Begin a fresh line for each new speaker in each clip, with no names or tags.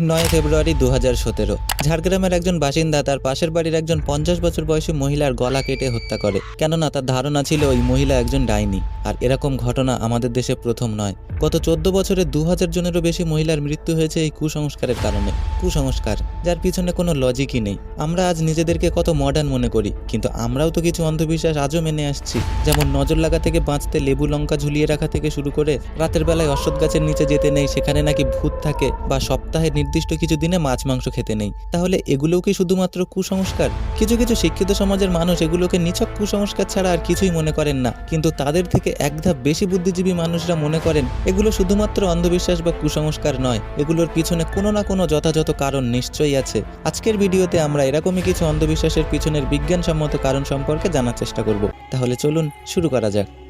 নয় ফেব্রুয়ারি দু হাজার সতেরো। ঝাড়গ্রামের একজন বাসিন্দা তার পাশের বাড়ির একজন পঞ্চাশ বছর বয়সী মহিলার গলা কেটে হত্যা করে। কেননা তার ধারণা ছিল ওই মহিলা একজন ডাইনি। আর এরকম ঘটনা আমাদের দেশে প্রথম নয়। গত চোদ্দ বছরে দু হাজার জনেরও বেশি মহিলার মৃত্যু হয়েছে এই কুসংস্কারের কারণে। কুসংস্কার, যার পিছনে কোনো লজিকই নেই। আমরা আজ নিজেদেরকে কত মডার্ন মনে করি, কিন্তু আমরাও তো কিছু অন্ধবিশ্বাস আজও মেনে আসছি। যেমন নজর লাগা থেকে বাঁচতে লেবু লঙ্কা ঝুলিয়ে রাখা থেকে শুরু করে রাতের বেলায় অশ্বত্থ গাছের নিচে যেতে নেই, সেখানে নাকি ভূত থাকে বা সপ্তাহে নির্দিষ্ট কিছু দিনে মাছ, মাংস খেতে নেই। তাহলে এগুলোও কি শুধুমাত্র কুসংস্কার? কিছু কিছু শিক্ষিত সমাজের মানুষ এগুলোকে নিছক কুসংস্কার ছাড়া আর কিছুই মনে করেন না। কিন্তু তাদের থেকে এক ধাপ বেশি বুদ্ধিজীবী মানুষরা মনে করেন, এগুলো শুধুমাত্র অন্ধবিশ্বাস বা কুসংস্কার নয়। এগুলোর পিছনে কোনো না কোনো যথাযথ কারণ নিশ্চয়ই আছে। আজকের ভিডিওতে আমরা এরকমই কিছু অন্ধবিশ্বাসের পিছনের বিজ্ঞানসম্মত কারণ সম্পর্কে জানার চেষ্টা করব। তাহলে চলুন শুরু করা যাক।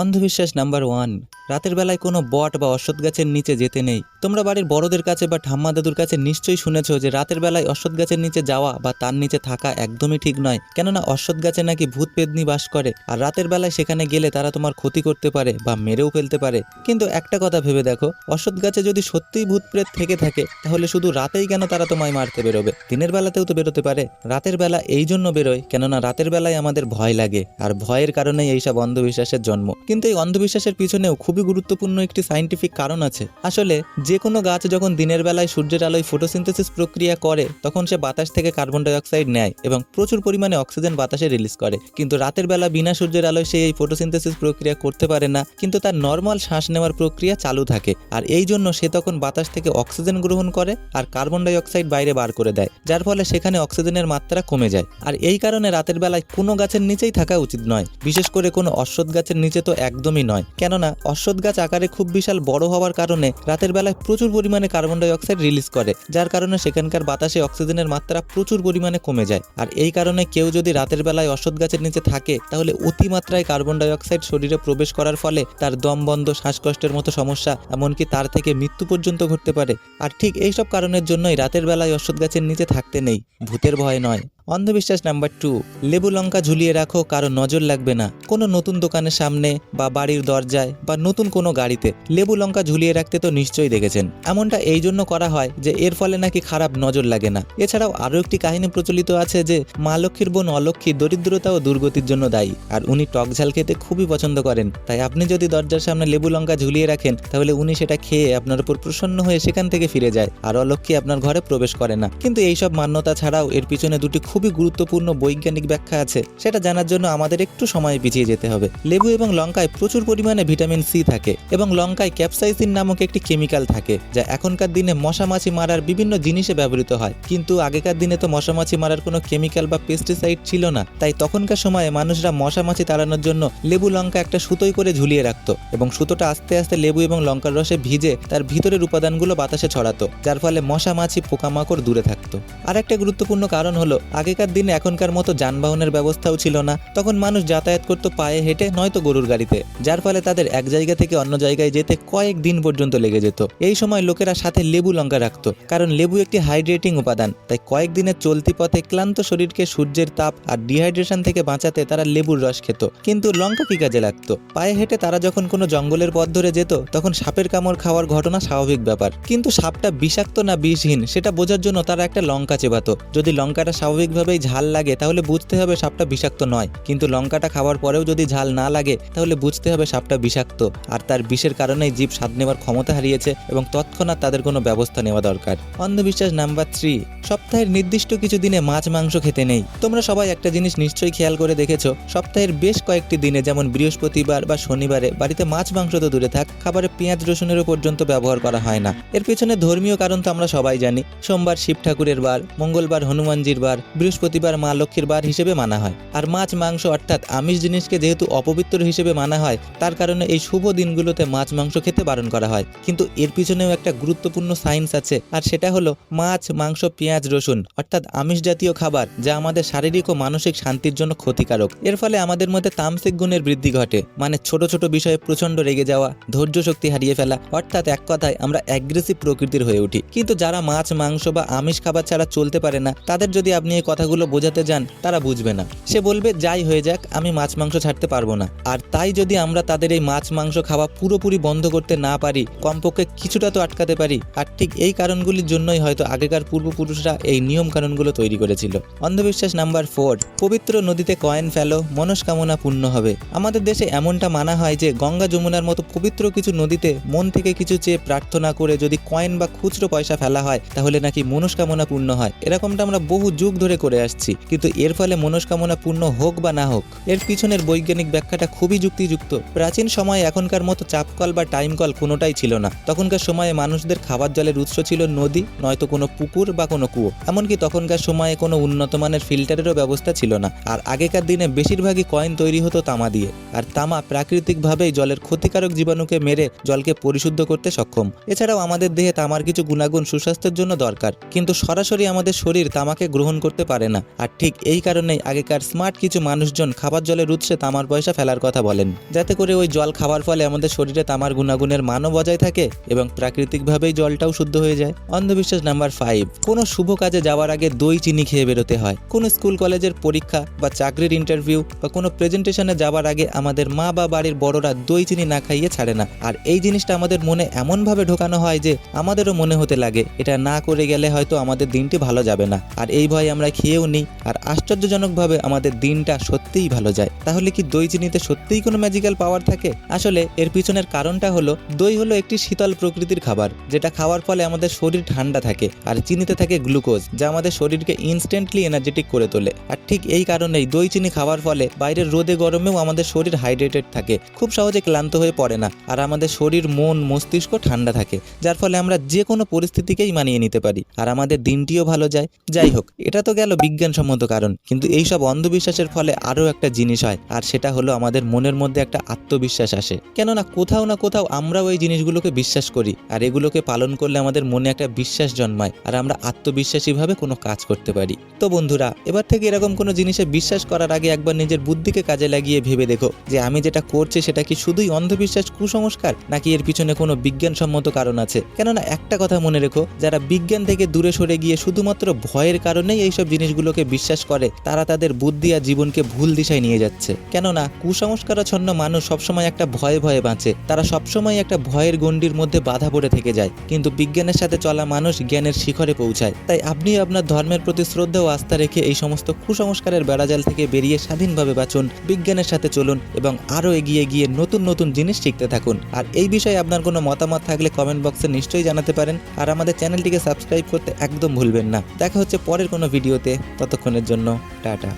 অন্ধবিশ্বাস নাম্বার ওয়ান। রাতের বেলায় কোনো বট বা অশ্বত্থ গাছের নিচে যেতে নেই। তোমরা বাড়ির বড়দের কাছে বা ঠাম্মা দাদুর কাছে নিশ্চয়ই শুনেছো যে রাতের বেলায় অশ্বত্থ গাছের নিচে যাওয়া বা তার নিচে থাকা একদমই ঠিক নয়। কেননা অশ্বত্থ গাছে নাকি ভূত পেদনি বাস করে, আর রাতের বেলায় সেখানে গেলে তারা তোমার ক্ষতি করতে পারে বা মেরেও ফেলতে পারে। কিন্তু একটা কথা ভেবে দেখো, অশ্বত্থ গাছে যদি সত্যিই ভূত প্রেত থেকে থাকে, তাহলে শুধু রাতেই কেন তারা তোমায় মারতে বেরোবে? দিনের বেলাতেও তো বেরোতে পারে। রাতের বেলা এই জন্য বেরোয়, কেননা রাতের বেলায় আমাদের ভয় লাগে, আর ভয়ের কারণেই এইসব অন্ধবিশ্বাসের জন্ম। কিন্তু এই অন্ধবিশ্বাসের পিছনেও খুবই গুরুত্বপূর্ণ একটি সাইন্টিফিক কারণ আছে। আসলে যে কোনো গাছ যখন দিনের বেলায় সূর্যের আলোয় ফটোসিনথেসিস প্রক্রিয়া করে, তখন সে বাতাস থেকে কার্বন ডাইঅক্সাইড নেয় এবং প্রচুর পরিমাণে অক্সিজেন বাতাসে রিলিজ করে। কিন্তু রাতের বেলা বিনা সূর্যের আলোয় সে এই ফটোসিনথেসিস প্রক্রিয়া করতে পারে না, কিন্তু তার নর্মাল শ্বাস নেওয়ার প্রক্রিয়া চালু থাকে। আর এই জন্য সে তখন বাতাস থেকে অক্সিজেন গ্রহণ করে আর কার্বন ডাইঅক্সাইড বাইরে বার করে দেয়, যার ফলে সেখানে অক্সিজেনের মাত্রা কমে যায়। আর এই কারণে রাতের বেলায় কোনো গাছের নিচেই থাকা উচিত নয়। বিশেষ করে কোনো অশ্বত্থ গাছের নিচে তো একদমই নয়। কেননা, অশ্বত্থ গাছ আকারে খুব বিশাল বড় হওয়ার কারণে রাতের বেলায় প্রচুর পরিমাণে কার্বন ডাইঅক্সাইড রিলিজ করে, যার কারণে সেখানকার বাতাসে অক্সিজেনের মাত্রা প্রচুর পরিমাণে কমে যায়। আর এই কারণে কেউ যদি রাতের বেলায় অশ্বত্থ গাছের নিচে থাকে, তাহলে অতিমাত্রায় কার্বন ডাইঅক্সাইড শরীরে প্রবেশ করার ফলে তার দম বন্ধ, শ্বাসকষ্টের মতো সমস্যা, এমনকি তার থেকে মৃত্যু পর্যন্ত ঘটতে পারে। আর ঠিক এইসব কারণের জন্যই রাতের বেলায় অশ্বত্থ গাছের নিচে থাকতে নেই। ভূতের ভয় নয়। অন্ধবিশ্বাস নাম্বার টু লেবু লঙ্কা ঝুলিয়ে রাখো, কারও নজর লাগবে না। কোনো নতুন দোকানের সামনে বা বাড়ির দরজায় বা নতুন কোনো গাড়িতে লেবু লঙ্কা ঝুলিয়ে রাখতে তো নিশ্চয়ই দেখেছেন। এমনটা এই জন্য করা হয় যে এর ফলে নাকি খারাপ নজর লাগে না। এছাড়াও আরও একটি কাহিনী প্রচলিত আছে যে মা লক্ষ্মীর বোন অলক্ষ্মী দরিদ্রতা ও দুর্গতির জন্য দায়ী, আর উনি টক ঝাল খেতে খুবই পছন্দ করেন। তাই আপনি যদি দরজার সামনে লেবু লঙ্কা ঝুলিয়ে রাখেন, তাহলে উনি সেটা খেয়ে আপনার উপর প্রসন্ন হয়ে সেখান থেকে ফিরে যায়, আর অলক্ষ্মী আপনার ঘরে প্রবেশ করে না। কিন্তু এইসব মান্যতা ছাড়াও এর পিছনে দুটি খুবই গুরুত্বপূর্ণ বৈজ্ঞানিক ব্যাখ্যা আছে, সেটা জানার জন্য আমাদের একটু সময় পিছিয়ে যেতে হবে। লেবু এবং লঙ্কায় প্রচুর পরিমাণে ভিটামিন সি থাকে এবং লঙ্কায় ক্যাপসাইসিন নামক একটি কেমিক্যাল থাকে, যা এখনকার দিনে মশা মাছি মারার বিভিন্ন জিনিসে ব্যবহৃত হয়। কিন্তু আগেকার দিনে তো মশা মাছি মারার কোনো কেমিক্যাল বা পেস্টিসাইড ছিল না, তাই তখনকার সময়ে মানুষরা মশা মাছি তাড়ানোর জন্য লেবু, লঙ্কা একটা সুতোই করে ঝুলিয়ে রাখত এবং সুতোটা আস্তে আস্তে লেবু এবং লঙ্কার রসে ভিজে তার ভিতরের উপাদানগুলো বাতাসে ছড়াতো, যার ফলে মশা মাছি পোকামাকড় দূরে থাকতো। আর একটা গুরুত্বপূর্ণ কারণ হলো আগেকার দিনে এখনকার মতো যানবাহনের ব্যবস্থাও ছিল না। তখন মানুষ যাতায়াত করতো পায়ে হেঁটে, নয়তো গরুর গাড়িতে। যার ফলে তাদের এক জায়গা থেকে অন্য জায়গায় যেতে কয়েক দিন পর্যন্ত লেগে যেত। এই সময় লোকেরা সাথে লেবু লঙ্কা রাখতো, কারণ লেবু একটি হাইড্রেটিং উপাদান। তাই কয়েক দিনের চলতি পথে ক্লান্ত শরীরকে সূর্যের তাপ আর ডিহাইড্রেশন থেকে বাঁচাতে তারা লেবুর রস খেত। কিন্তু লঙ্কা কি কাজে লাগতো? পায়ে হেঁটে তারা যখন কোনো জঙ্গলের পথ ধরে যেত, তখন সাপের কামড় খাওয়ার ঘটনা স্বাভাবিক ব্যাপার। কিন্তু সাপটা বিষাক্ত না বিষহীন, সেটা বোঝার জন্য তারা একটা লঙ্কা চেবাতো। যদি লঙ্কাটা স্বাভাবিকভাবেই ঝাল লাগে, তাহলে বুঝতে হবে সাপটা বিষাক্ত নয়। কিন্তু লঙ্কাটা খাওয়ার পরেও যদি ঝাল না লাগে, তাহলে বুঝতে হবে সাপটা বিষাক্ত। আর তার বিষের কারণেই জীব স্বাদ নেওয়ার ক্ষমতা হারিয়েছে এবং তৎক্ষণাৎ তাদের কোনো ব্যবস্থা নেওয়া দরকার। অন্ধবিশ্বাস নাম্বার থ্রি সপ্তাহের নির্দিষ্ট কিছু দিনে মাছ, মাংস খেতে নেই। তোমরা সবাই একটা জিনিস নিশ্চয়ই খেয়াল করে দেখেছ। সপ্তাহের বেশ কয়েকটি দিনে যেমন বৃহস্পতিবার বা শনিবারে বাড়িতে মাছ, মাংস তো দূরে থাক, খাবারে পেঁয়াজ, রসুনেরও পর্যন্ত ব্যবহার করা হয় না। এর পেছনে ধর্মীয় কারণ তো আমরা সবাই জানি। সোমবার শিব ঠাকুরের বার, মঙ্গলবার হনুমানজির বার বৃহস্পতিবার মা লক্ষ্মীর বার হিসেবে মানা হয়। আর মাছ, মাংস অর্থাৎ আমিষ জিনিসকে যেহেতু অপবিত্র হিসেবে মানা হয়, তার কারণে এই শুভ দিনগুলোতে মাছ, মাংস খেতে বারণ করা হয়। কিন্তু এর পিছনেও একটা গুরুত্বপূর্ণ সায়েন্স আছে, আর সেটা হলো মাছ, মাংস, পেঁয়াজ, রসুন অর্থাৎ আমিষ জাতীয় খাবার যা আমাদের শারীরিক ও মানসিক শান্তির জন্য ক্ষতিকারক। এর ফলে আমাদের মধ্যে তামসিক গুণের বৃদ্ধি ঘটে মানে ছোট ছোট বিষয়ে প্রচণ্ড রেগে যাওয়া, ধৈর্য শক্তি হারিয়ে ফেলা, অর্থাৎ এক কথায় আমরা অ্যাগ্রেসিভ প্রকৃতির হয়ে উঠি। কিন্তু যারা মাছ, মাংস বা আমিষ খাবার ছাড়া চলতে পারে না, তাদের যদি আপনি এই কথাগুলো বোঝাতে যান, তারা বুঝবে না। সে বলবে, যাই হয়ে যাক, আমি মাছ মাংস ছাড়তে পারব না। আর তাই যদি আমরা তাদের এই মাছ মাংস খাওয়া পুরোপুরি বন্ধ করতে না পারি, কমপক্ষে কিছুটা তো আটকাতে পারি। আর ঠিক এই কারণগুলির জন্যই হয়তো আগেকার পূর্বপুরুষরা এই নিয়ম কানুনগুলো তৈরি করেছিল। অন্ধবিশ্বাস নাম্বার ফোর, পবিত্র নদীতে কয়েন ফেলো, মনস্কামনা পূর্ণ হবে। আমাদের দেশে এমনটা মানা হয় যে, গঙ্গা যমুনার মতো পবিত্র কিছু নদীতে মন থেকে কিছু চেয়ে প্রার্থনা করে যদি কয়েন বা খুচরো পয়সা ফেলা হয়, তাহলে নাকি মনস্কামনা পূর্ণ হয়। এরকমটা আমরা বহু যুগ ধরে করে আসছি, কিন্তু এর ফলে মনস্কামনা পূর্ণ হোক বা না হোক, এর পিছনের বৈজ্ঞানিক ব্যাখ্যাটা খুবই যুক্তিযুক্ত। প্রাচীন সময়ে এখনকার মতো চাপকল বা টাইম কল কোনোটাই ছিল না। তখনকার সময়ে মানুষদের খাবার জলের উৎস ছিল নদী, নয়তো কোনো পুকুর বা কোনো কুয়ো। এমনকি তখনকার সময়ে কোনো উন্নত মানের ফিল্টারেরও ব্যবস্থা ছিল না। আর আগেকার দিনে বেশিরভাগই কয়েন তৈরি হতো তামা দিয়ে। আর তামা প্রাকৃতিকভাবেই জলের ক্ষতিকারক জীবাণুকে মেরে জলকে পরিশুদ্ধ করতে সক্ষম। এছাড়াও আমাদের দেহে তামার কিছু গুণাগুণ সুস্বাস্থ্যের জন্য দরকার। কিন্তু সরাসরি আমাদের শরীর তামাকে গ্রহণ করতে পারে না। আর ঠিক এই কারণেই আগেকার স্মার্ট কিছু মানুষজন খাবার জলের উৎসে তামার পয়সা ফেলার কথা বলেন। যাতে করে ওই জল খাওয়ার ফলে আমাদের শরীরে তামার গুণাগুণের মানও বজায় থাকে এবং প্রাকৃতিকভাবেই জলটাও শুদ্ধ হয়ে যায়। অন্ধবিশ্বাস নাম্বার ফাইভ কোনো শুভ কাজে যাওয়ার আগে দই চিনি খেয়ে বেরোতে হয়। কোনো স্কুল কলেজের পরীক্ষা বা চাকরির ইন্টারভিউ বা কোনো প্রেজেন্টেশনে যাওয়ার আগে আমাদের মা বা বাড়ির বড়রা দই চিনি না খাইয়ে ছাড়ে না। আর এই জিনিসটা আমাদের মনে এমনভাবে ঢোকানো হয় যে আমাদেরও মনে হতে লাগে। এটা না করে গেলে হয়তো আমাদের দিনটি ভালো যাবে না। আর এই ভয় আমরা খেয়েও নিই। আর আশ্চর্যজনকভাবে আমাদের দিনটা সত্যিই ভালো যায়। তাহলে কি দই চিনিতে সত্যিই কোনো ম্যাজিক্যাল পাওয়ার থাকে? আসলে এর পিছনের কারণটা হলো, দই হলো একটি শীতল প্রকৃতির খাবার, যেটা খাওয়ার ফলে আমাদের শরীর ঠান্ডা থাকে আর চিনিতে থাকে গ্লুকোজ যা আমাদের শরীরকে ইনস্ট্যান্টলি এনার্জেটিক করে তোলে। আর ঠিক এই কারণেই দই চিনি খাওয়ার ফলে বাইরের রোদে গরমেও আমাদের শরীর হাইড্রেটেড থাকে, খুব সহজে ক্লান্ত হয়ে পড়ে না, আর আমাদের শরীর, মন, মস্তিষ্ক ঠান্ডা থাকে, যার ফলে আমরা যে কোনো পরিস্থিতিকেই মানিয়ে নিতে পারি। আর আমাদের দিনটিও ভালো যায়। যাই হোক, এটা তো গেল বিজ্ঞানসম্মত কারণ। কিন্তু এইসব অন্ধবিশ্বাসের ফলে আরও একটা জিনিস হয়, আর সেটা হলো আমাদের মনের মধ্যে একটা আত্মবিশ্বাস আসে। কেননা কোথাও না কোথাও আমরাও এই জিনিসগুলোকে বিশ্বাস করি, আর এগুলোকে পালন করলে আমাদের মনে একটা বিশ্বাস জন্মায়, আর আমরা আত্মবিশ্বাসীভাবে কোনো কাজ করতে পারি। তো বন্ধুরা, এবার থেকে এরকম কোনো জিনিসে বিশ্বাস করার আগে একবার নিজের বুদ্ধিকে কাজে লাগিয়ে ভেবে দেখো, যে আমি যেটা করছি সেটা কি শুধুই অন্ধবিশ্বাস কুসংস্কার, নাকি এর পিছনে কোনো বিজ্ঞানসম্মত কারণ আছে? কেননা একটা কথা মনে রেখো, যারা বিজ্ঞান থেকে দূরে সরে গিয়ে শুধুমাত্র ভয়ের কারণেই এইসব জিনিসগুলোকে বিশ্বাস করে, তারা তাদের বুদ্ধি আর জীবনকে ভুল দিশায় নিয়ে যাচ্ছে। কেননা, কুসংস্কারাচ্ছন্ন মানুষ সবসময় একটা ভয়ে ভয়ে বাঁচে। তারা সবসময় একটা ভয়ের গণ্ডির মধ্যে বাধা পড়ে থেকে যায়। কিন্তু বিজ্ঞানের সাথে চলা মানুষ জ্ঞানের শিখরে পৌঁছায়। তাই আপনি আপনার ধর্মের প্রতি শ্রদ্ধা ও আস্থা রেখে এই সমস্ত কুসংস্কারের বেড়াজাল থেকে বেরিয়ে স্বাধীনভাবে বাঁচুন, বিজ্ঞানের সাথে চলুন এবং আরও এগিয়ে গিয়ে নতুন নতুন জিনিস শিখতে থাকুন। আর এই বিষয়ে আপনার কোনো মতামত থাকলে কমেন্ট বক্সে নিশ্চয়ই জানাতে পারেন। আর আমাদের চ্যানেলটিকে সাবস্ক্রাইব করতে একদম ভুলবেন না। দেখা হচ্ছে পরের কোনো ভিডিওতে ততক্ষণের জন্য টাটা।